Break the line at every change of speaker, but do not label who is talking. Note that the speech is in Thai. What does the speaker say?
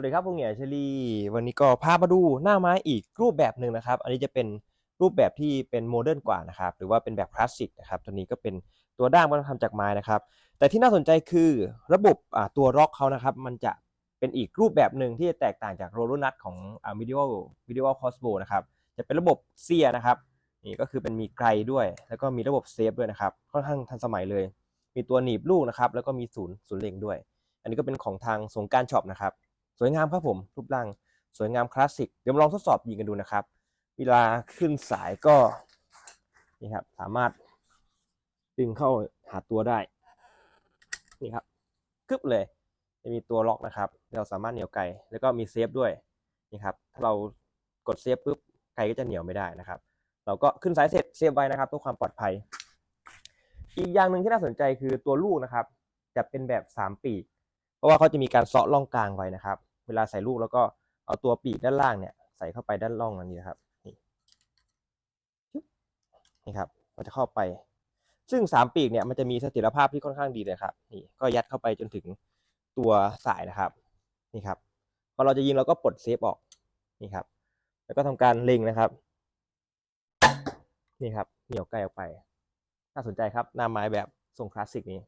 วัสดีครับผมเหงียเชลีวันนี้ก็พามาดูหน้าไม้อีกรูปแบบหนึ่งนะครับ อันนี้จะเป็นรูปแบบที่เป็นโมเดิร์นกว่านะครับ หรือว่าเป็นแบบคลาสสิกนะครับ ตัวนี้ก็เป็นตัวด้ามก็ทำจากไม้นะครับ แต่ที่น่าสนใจคือระบบตัวร็อกเขานะครับ มันจะเป็นอีกรูปแบบหนึ่งที่จะแตกต่างจากโรล l นัทของอ่า medieval medieval crossbow นะครับ จะเป็นระบบเสียนะครับ นี่ก็คือเป็นมีไกลด้วย แล้วก็มีระบบเซฟด้วยนะครับ ค่อนข้างทันสมัยเลย มีตัวหนีบลูกนะครับ แล้วก็มีศูนย์ศูนย์เล็งด้วย อันนี้ก็เป็นของทางสงการช็อปนะครับ สวยงามครับผม รูปร่างสวยงามคลาสสิก เดี๋ยวมาลองทดสอบยิงกันดูนะครับ เวลาขึ้นสายก็นี่ครับ สามารถดึงเข้าหาตัวได้ นี่ครับกึบเลย จะมีตัวล็อกนะครับ เราสามารถเหนี่ยวไกลแล้วก็มีเซฟด้วยนี่ครับ ถ้าเรากดเซฟปุ๊บไกลก็จะเหนียวไม่ได้นะครับ เราก็ขึ้นสายเสร็จเซฟไว้นะครับเพื่อความปลอดภัย อีกอย่างหนึ่งที่น่าสนใจคือตัวลูกนะครับ จะเป็นแบบสามปีก เพราะว่าเขาจะมีการเซาะร่องกลางไว้นะครับ เวลาใส่ลูกแล้วก็เอาตัวปีกด้านล่างเนี่ยใส่เข้าไปด้านร่องอันนี้นะครับนี่นี่ครับมันจะเข้าไป ซึ่งสามปีกเนี่ยมันจะมีเสถียรภาพที่ค่อนข้างดีเลยครับนี่ก็ยัดเข้าไปจนถึงตัวสายนะครับนี่ครับพอเราจะยิงเราก็ปลดเซฟออกนี่ครับ แล้วก็ทำการเล็งนะครับ นี่ครับเหนี่ยวไกลออกไปน่าสนใจครับหน้าไม้แบบทรงคลาสสิกนี้